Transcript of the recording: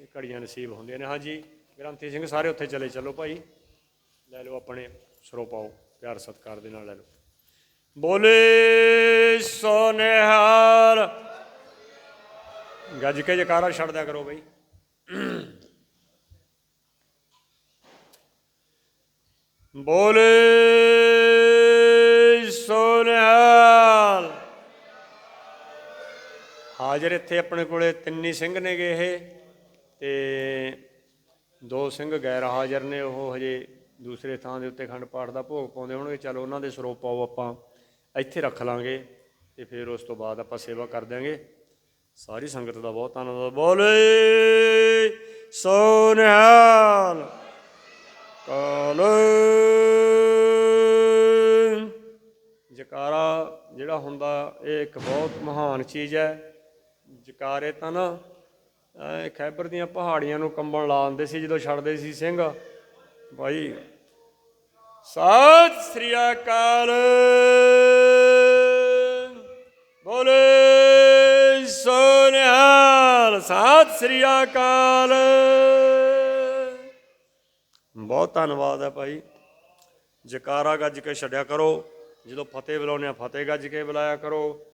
ਇਹ ਘੜੀਆਂ ਨਸੀਬ ਹੁੰਦੀਆਂ ਨੇ। ਹਾਂਜੀ, ਗ੍ਰੰਥੀ ਸਿੰਘ ਸਾਰੇ ਉੱਥੇ ਚਲੇ ਚੱਲੋ ਭਾਈ। ਲੈ ਲਓ ਆਪਣੇ ਸਰੋ ਪਾਓ, ਪਿਆਰ ਸਤਿਕਾਰ ਦੇ ਨਾਲ ਲੈ ਲਓ। ਬੋਲੇ ਸੋਨਿਹਾਲ। ਗੱਜ ਕੇ ਜਕਾਰਾ ਛੱਡ ਦਿਆ ਕਰੋ ਬਈ। ਬੋਲੇ ਸੋਨਿਹਾਲ। ਹਾਜ਼ਰ ਇੱਥੇ ਆਪਣੇ ਕੋਲੇ ਤਿੰਨੀ ਸਿੰਘ ਨੇਗੇ ਇਹ। ਤੇ ਦੋ ਸਿੰਘ ਗੈਰ ਹਾਜ਼ਰ ਨੇ, ਉਹ ਹਜੇ ਦੂਸਰੇ ਥਾਂ ਦੇ ਉੱਤੇ ਖੰਡ ਪਾਠ ਦਾ ਭੋਗ ਪਾਉਂਦੇ ਹੋਣਗੇ। ਚਲੋ ਉਹਨਾਂ ਦੇ ਸਰੂਪ ਪਾਓ, ਆਪਾਂ ਇੱਥੇ ਰੱਖ ਲਾਂਗੇ ਤੇ ਫਿਰ ਉਸ ਤੋਂ ਬਾਅਦ ਆਪਾਂ ਸੇਵਾ ਕਰ ਦਿਆਂਗੇ। ਸਾਰੀ ਸੰਗਤ ਦਾ ਬਹੁਤ ਧੰਨਵਾਦ ਬੋਲੇ ਸੋ ਨਿਹਾਲ ਕਾਲ। ਜਕਾਰਾ ਜਿਹੜਾ ਹੁੰਦਾ, ਇਹ ਇੱਕ ਬਹੁਤ ਮਹਾਨ ਚੀਜ਼ ਹੈ। ਜਕਾਰੇ ਤਾਂ ਨਾ ਐ ਖੈਬਰ ਦੀਆਂ ਪਹਾੜੀਆਂ ਨੂੰ ਕੰਬਣ ਲਾ ਦਿੰਦੇ ਸੀ ਜਦੋਂ ਛੱਡਦੇ ਸੀ ਸਿੰਘ। ਭਾਈ ਸਤਿ ਸ੍ਰੀ ਅਕਾਲ। ਬੋਲੇ ਸੋ ਨਿਹਾਲ ਸਤਿ ਸ੍ਰੀ ਅਕਾਲ। ਬਹੁਤ ਧੰਨਵਾਦ ਹੈ ਭਾਈ। ਜਕਾਰਾ ਗੱਜ ਕੇ ਛੱਡਿਆ ਕਰੋ। ਜਦੋਂ ਫਤਿਹ ਬੁਲਾਉਂਦੇ ਆ, ਫਤਿਹ ਗੱਜ ਕੇ ਬੁਲਾਇਆ ਕਰੋ।